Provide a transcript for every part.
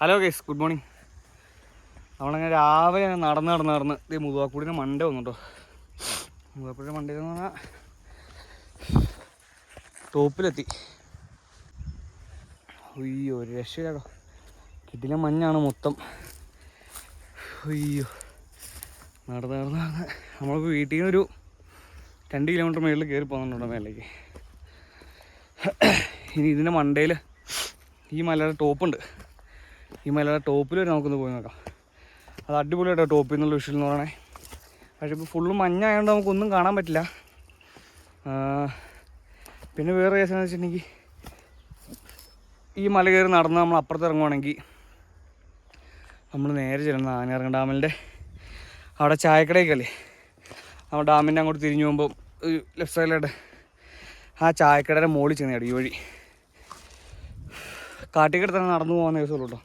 Hello guys good morning നമ്മളങ്ങനെ രാവിലെ നടന്ന് നടന്ന് നടന്ന് ഇത് മുതുവാക്കൂടിന് മണ്ട വന്നുട്ടോ. മുതുവാക്കൂടിന് മണ്ടയിൽ എന്ന് പറഞ്ഞാൽ ടോപ്പിലെത്തി അയ്യോ ഒരു രക്ഷയില്ലാട്ടോ. കിട്ടിലെ മഞ്ഞാണ് മൊത്തം. അയ്യോ. നടന്ന് നടന്ന് നടന്ന് നമ്മളിപ്പോൾ വീട്ടിൽ നിന്ന് ഒരു രണ്ട് കിലോമീറ്റർ മേളിൽ കയറി പോകുന്നുണ്ടോ മേലേക്ക്. ഇനി ഇതിന്റെ മണ്ടയിൽ ഈ മലയുടെ ടോപ്പുണ്ട്. ഈ മലയുടെ ടോപ്പിൽ വരെ നമുക്കൊന്ന് പോയി നോക്കാം. അത് അടിപൊളിയായിട്ടോ ടോപ്പിൽ നിന്നുള്ള വിഷയം എന്ന് പറയണേ. പക്ഷേ ഇപ്പോൾ ഫുള്ള് മഞ്ഞായതുകൊണ്ട് നമുക്കൊന്നും കാണാൻ പറ്റില്ല. പിന്നെ വേറെ കേസ് എന്ന് വെച്ചിട്ടുണ്ടെങ്കിൽ ഈ മല കയറി നടന്ന് നമ്മൾ അപ്പുറത്ത് ഇറങ്ങുവാണെങ്കിൽ നമ്മൾ നേരെ ചെല്ലുന്ന ആനയിറങ്ങ ഡാമിന്റെ അവിടെ ചായക്കടയൊക്കെയല്ലേ നമ്മൾ ഡാമിന്റെ അങ്ങോട്ട് തിരിഞ്ഞു പോകുമ്പോൾ ലെഫ്റ്റ് സൈഡിലായിട്ട് ആ ചായക്കടയുടെ മുകളിൽ ചെന്ന് ഈ വഴി. കാട്ടിക്കടത്തന്ന് നടന്നു പോകുന്ന ദിവസമുള്ളൂ കേട്ടോ.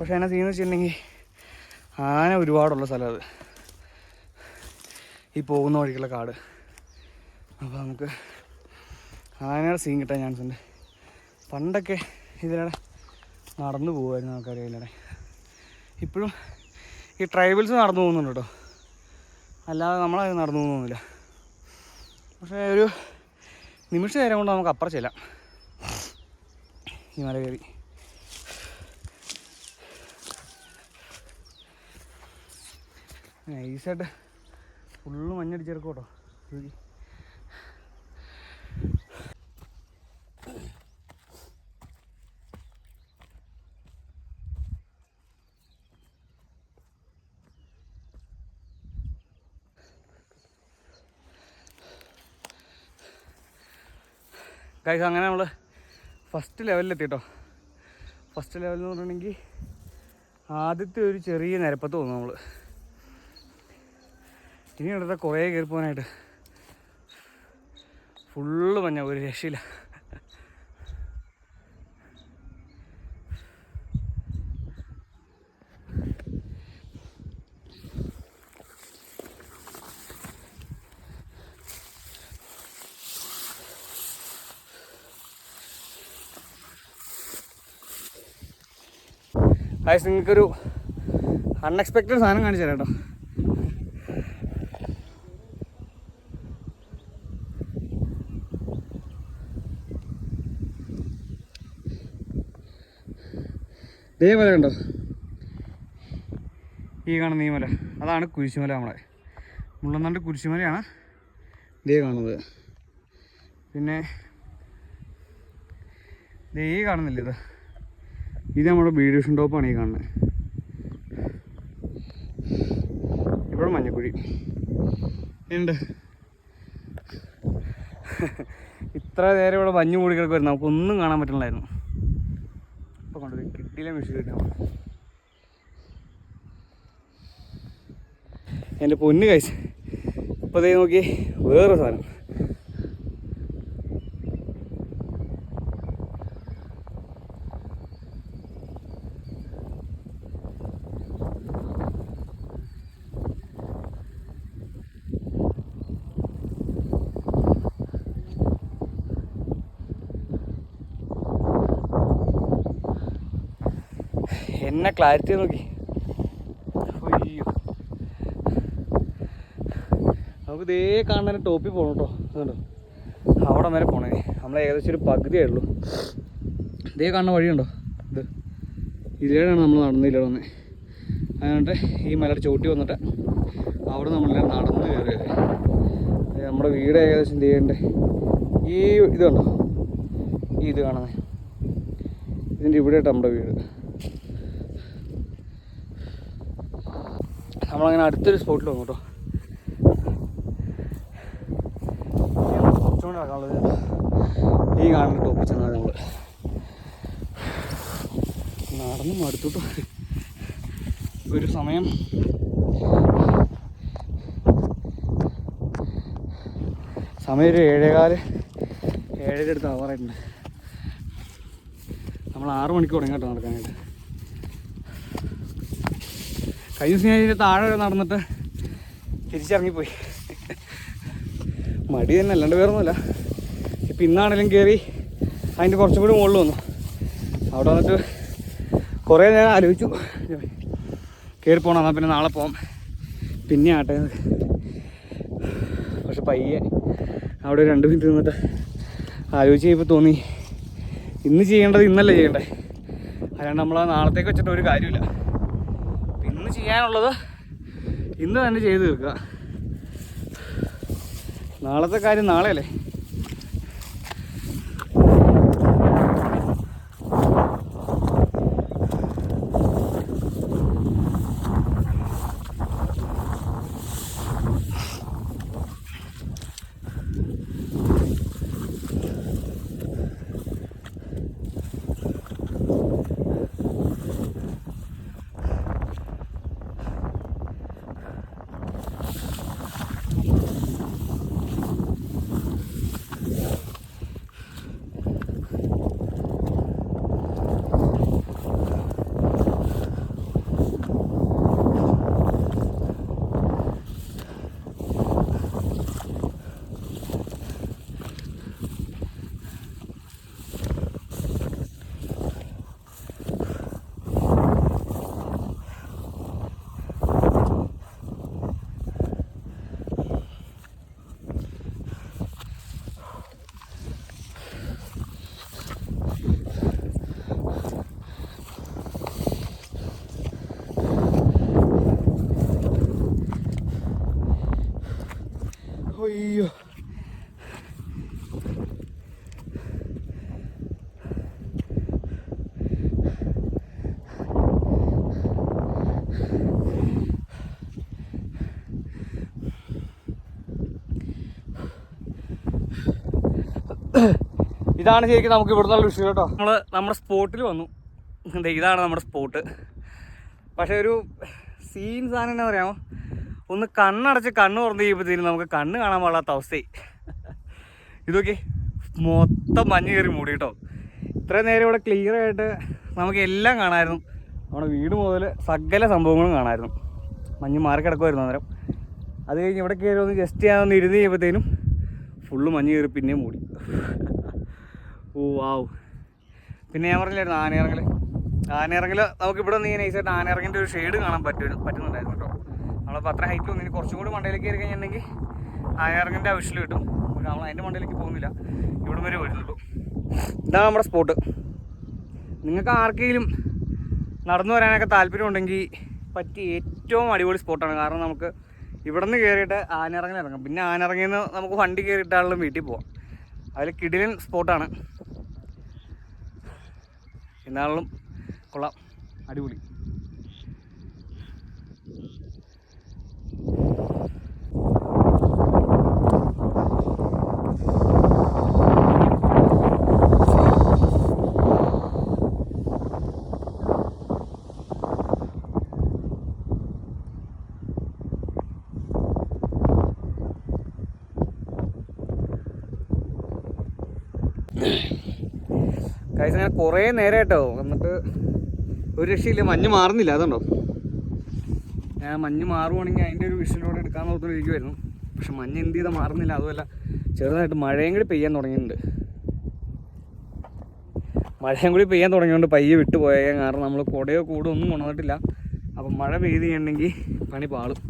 പക്ഷേ അതിനകത്ത് സീൻ വെച്ചിട്ടുണ്ടെങ്കിൽ ആന ഒരുപാടുള്ള സ്ഥലം അത്. ഈ പോകുന്ന വഴിക്കുള്ള കാട്. അപ്പോൾ നമുക്ക് ആനയുടെ സീൻ കിട്ടാൻ ചാൻസ് ഉണ്ട്. പണ്ടൊക്കെ ഇതിലൂടെ നടന്നു പോകുമായിരുന്നു ആൾക്കാർ ഇതിലൂടെ. ഇപ്പോഴും ഈ ട്രൈബൽസ് നടന്നു പോകുന്നുണ്ട് കേട്ടോ. അല്ലാതെ നമ്മളത് നടന്നു പോകുന്നില്ല. പക്ഷേ ഒരു നിമിഷ നേരം കൊണ്ട് നമുക്ക് അപ്പുറം ചെല്ലാം. ഈ മല കയറി നൈസായിട്ട് ഫുള്ള് മഞ്ഞടിച്ചെടുക്കും കേട്ടോ. ഗൈസ് അങ്ങനെ നമ്മൾ ഫസ്റ്റ് ലെവലിലെത്തി കേട്ടോ ഫസ്റ്റ് ലെവലെന്ന് പറഞ്ഞിട്ടുണ്ടെങ്കിൽ ആദ്യത്തെ ഒരു ചെറിയ നിരപ്പത്ത് തോന്നും നമ്മൾ ഇനി അടുത്ത കുറേ കയറി പോകാനായിട്ട്. ഫുള്ള് മഞ്ഞ ഒരു രക്ഷയില്ല. ഗൈസ് നിങ്ങൾക്കൊരു അൺഎക്സ്പെക്റ്റഡ് സാധനം കാണിച്ചു തരാം കേട്ടോ. ദേ മല കണ്ടോ? ഈ കാണുന്ന ഈ മല അതാണ് കുരിശുമല നമ്മളെ. മുള്ളന്നാണ്ട് കുരിശുമലയാണ്. ദേ കാണുന്നത്. പിന്നെ ദേ ഈ കാണുന്നില്ല ഇത്? ഇത് നമ്മുടെ ബീഡിഷൻ ടോപ്പാണ് ഈ കാണുന്നത്. ഇവിടെ മഞ്ഞക്കുഴി. ഉണ്ട് ഇത്ര നേരം ഇവിടെ മഞ്ഞ് മൂടി കിടക്കുമായിരുന്നു നമുക്കൊന്നും കാണാൻ പറ്റണില്ലായിരുന്നു ഇപ്പോൾ കൊണ്ടുപോയി കിട്ടിയില്ല മെഷീൻ കിട്ടാൻ എന്റെ പൊന്ന് കഴിച്ച് ഇപ്പോൾ ദേ നോക്കി വേറെ സാധനം. എന്നെ ക്ലാരിറ്റി നോക്കി. നമുക്ക് ഇതേ കാണുന്ന ടോപ്പിൽ പോകണം കേട്ടോ അതുകൊണ്ടോ അവിടെ വരെ പോണേ. നമ്മൾ ഏകദേശം ഒരു പകുതിയേ ഉള്ളൂ. ഇതേ കാണുന്ന വഴിയുണ്ടോ? ഇത്. ഇതിലേടാണ് നമ്മൾ നടന്നില്ല വന്നേ. അതുകൊണ്ട് ഈ മലയുടെ ചോട്ടി വന്നിട്ട് അവിടെ നമ്മൾ നടന്ന് കയറിയത് നമ്മുടെ വീട് ഏകദേശം ചെയ്യണ്ടേ ഈ ഇത് കണ്ടോ? ഈ ഇത് കാണുന്നത് ഇതിന്റെ ഇവിടെയായിട്ട് നമ്മുടെ വീട്. നമ്മളങ്ങനെ അടുത്തൊരു സ്പോട്ടിൽ വന്നു കേട്ടോ ഈ കാണുന്ന ടോപ്പിൽ ചെന്നാൽ നമ്മൾ നടന്ന് മടുത്തിട്ടോ. ഒരു സമയം. സമയം ഒരു ഏഴേകാൽ ഏഴര അടുത്ത് ആവാറായിട്ടുണ്ട് നമ്മൾ ആറു മണിക്ക് തുടങ്ങി കേട്ടോ നടക്കാനായിട്ട്. കഴിഞ്ഞ ദിവസം ഞാൻ താഴെ വരെ നടന്നിട്ട് തിരിച്ചിറങ്ങിപ്പോയി. മടി തന്നെ അല്ലാണ്ട് വേറെ ഒന്നുമില്ല ഇപ്പം ഇന്നാണെങ്കിലും കയറി അതിന്റെ കുറച്ചും കൂടി മുകളിൽ വന്നു. അവിടെ വന്നിട്ട് കുറേ നേരം ആലോചിച്ചു. കയറി പോകണം എന്നാൽ പിന്നെ നാളെ പോകാം പിന്നെ ആട്ടെ. പക്ഷെ പയ്യെ അവിടെ രണ്ട് മിനിറ്റ് നിന്നിട്ട് ആലോചിച്ച് കഴിയുമ്പോൾ തോന്നി ഇന്ന് ചെയ്യേണ്ടത് ഇന്നല്ലേ ചെയ്യേണ്ടത് അല്ലാണ്ട് നമ്മൾ നാളത്തേക്ക് വെച്ചിട്ട് ഒരു കാര്യമില്ല ചെയ്യാനുള്ളത് ഇന്ന് തന്നെ ചെയ്ത് തീർക്കുക. നാളത്തെ കാര്യം നാളെയല്ലേ? അയ്യോ. ഇതാണ് ശരിക്കും നമുക്ക് ഇവിടുന്നുള്ള വിഷയം കേട്ടോ. നമ്മൾ നമ്മുടെ സ്പോട്ടിൽ വന്നു. ഇതാണ് നമ്മുടെ സ്പോട്ട്. പക്ഷെ ഒരു സീൻ സാധനം എന്നാ പറയാമോ? ഒന്ന് കണ്ണടച്ച് കണ്ണ് തുറന്ന് കഴിയുമ്പോഴത്തേനും നമുക്ക് കണ്ണ് കാണാൻ പാടാത്ത അവസ്ഥയായി ഇതൊക്കെ മൊത്തം മഞ്ഞ് കയറി മൂടി കേട്ടോ. ഇത്രയും നേരം ഇവിടെ ക്ലിയർ ആയിട്ട് നമുക്ക് എല്ലാം കാണാമായിരുന്നു നമ്മുടെ വീട് മുതൽ സകല സംഭവങ്ങളും കാണാമായിരുന്നു മഞ്ഞ് മാറി കിടക്കുമായിരുന്നു അന്നേരം. അത് കഴിഞ്ഞ് ഇവിടെ കയറി ഒന്ന് ജസ്റ്റ് ചെയ്യാൻ ഒന്ന് ഇരുന്ന് കഴിയുമ്പോഴത്തേനും ഫുള്ള് മഞ്ഞ് കയറി പിന്നെയും മൂടി. ഓ വാവ് പിന്നെ ഞാൻ പറഞ്ഞില്ലായിരുന്നു ആനയിറങ്ങൽ ആനയിറങ്ങൽ നമുക്ക് ഇവിടെ നിന്ന് നൈസായിട്ട് ആനയിറങ്ങിന്റെ ഒരു ഷെയ്ഡ് കാണാൻ പറ്റും പറ്റുന്നുണ്ടായിരുന്നു കേട്ടോ. നമ്മളിപ്പോൾ അത്ര ഹൈറ്റ് ഒന്നും ഇനി കുറച്ചും കൂടി മണ്ടയിലേക്ക് കയറി കഴിഞ്ഞിട്ടുണ്ടെങ്കിൽ ആനയിറങ്ങിന്റെ ആവശ്യം കിട്ടും. നമ്മൾ അതിന്റെ മണ്ടയിലേക്ക് പോകുന്നില്ല. ഇവിടം വരെ വരുന്നുള്ളൂ ഇതാണ് നമ്മുടെ സ്പോട്ട് നിങ്ങൾക്ക് ആർക്കെങ്കിലും നടന്നു വരാനൊക്കെ താല്പര്യം ഉണ്ടെങ്കിൽ പറ്റിയ ഏറ്റവും അടിപൊളി സ്പോട്ടാണ് കാരണം നമുക്ക് ഇവിടെ നിന്ന് കയറിയിട്ട് ആനയിറങ്ങൽ ഇറങ്ങാം. പിന്നെ ആനയിറങ്ങിയിൽ നിന്ന് നമുക്ക് വണ്ടി കയറിയിട്ടാണെങ്കിലും വീട്ടിൽ പോവാം. അതിൽ കിടിലൻ സ്പോട്ടാണ് എന്നാളും കൊള്ളാം. അടിപൊളി. കൈസ് അങ്ങനെ കുറേ നേരം കേട്ടോ എന്നിട്ട് ഒരു രക്ഷയില്ല. മഞ്ഞ് മാറുന്നില്ല അതുണ്ടോ? ഞാൻ മഞ്ഞ് മാറുവാണെങ്കിൽ അതിന്റെ ഒരു വിഷനോടെ എടുക്കാൻ നോക്കിയിരിക്കുമായിരുന്നു പക്ഷെ മഞ്ഞ് എന്ത് ചെയ്താൽ മാറുന്നില്ല അതുമല്ല. ചെറുതായിട്ട് മഴയും കൂടി പെയ്യാൻ തുടങ്ങിയിട്ടുണ്ട്. മഴയും കൂടി പെയ്യാൻ തുടങ്ങിയോണ്ട് പയ്യെ വിട്ടുപോയാൽ കാരണം നമ്മൾ കുടയോ കൂടോ ഒന്നും കൊണ്ടുവന്നിട്ടില്ല. അപ്പം മഴ പെയ്ത് പണി പാളും.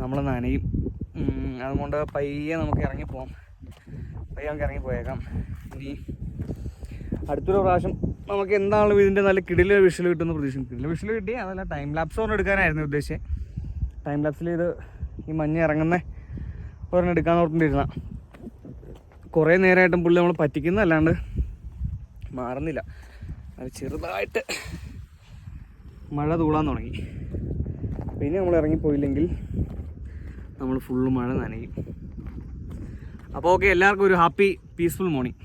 നമ്മൾ നനയും. അതുകൊണ്ട് പയ്യെ നമുക്ക് ഇറങ്ങിപ്പോവാം. പയ്യെ നമുക്ക് ഇറങ്ങിപ്പോയേക്കാം. ഇനി അടുത്തൊരു പ്രാവശ്യം നമുക്ക് എന്താണ് ഇതിന്റെ നല്ല കിടില വിഷൽ കിട്ടുമെന്ന് പ്രതീക്ഷിക്കും കിടില വിഷൽ കിട്ടി അതല്ല ടൈം ലാപ്സ് ഒന്ന് എടുക്കാനായിരുന്നു ഉദ്ദേശിച്ചത് ടൈം ലാപ്സിൽ ഇത് ഈ മഞ്ഞ് ഇറങ്ങുന്ന ഒരെണ്ണം എടുക്കാൻ ഓർത്തിട്ടിരുന്ന. കുറേ നേരമായിട്ടും പുള്ളി നമ്മൾ പറ്റിക്കുന്ന അല്ലാണ്ട് മാറുന്നില്ല. അത് ചെറുതായിട്ട് മഴ തൂളാൻ തുടങ്ങി. പിന്നെ നമ്മൾ ഇറങ്ങിപ്പോയില്ലെങ്കിൽ നമ്മൾ ഫുള്ള് മഴ നനയും. അപ്പോൾ ഓക്കെ എല്ലാവർക്കും ഒരു ഹാപ്പി പീസ്ഫുൾ മോർണിംഗ്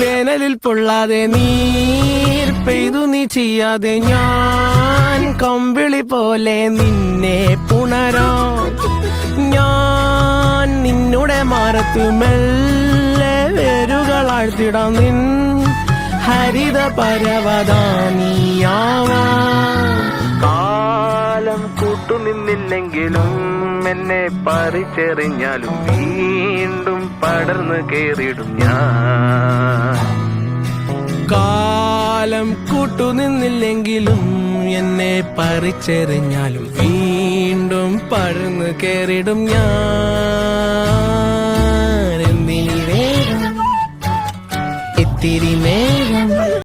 വേനലിൽ പൊള്ളാതെ നീർ പെയ്തു നീ ചെയ്യാതെ ഞാൻ കമ്പിളി പോലെ നിന്നെ പുണരാ. ഞാൻ നിന്നുടെ മാറത്തു മെല്ലെ വേരുകളാഴ്ത്തിടാം നിൻ ഹരിത പരവതാനിയാവാ കാലം കൂട്ടുനിന്നില്ലെങ്കിലും എന്നെ പറിച്ചെറിഞ്ഞാലും വീണ്ടും പടർന്നു കേറിടും ഞാൻ. കാലം കാലം കൂട്ടുനിന്നില്ലെങ്കിലും എന്നെ പറിച്ചെറിഞ്ഞാലും വീണ്ടും പടർന്നു കയറിയിടും ഞാൻ. എന്തിനി നേരം ഇത്തിരി നേരം.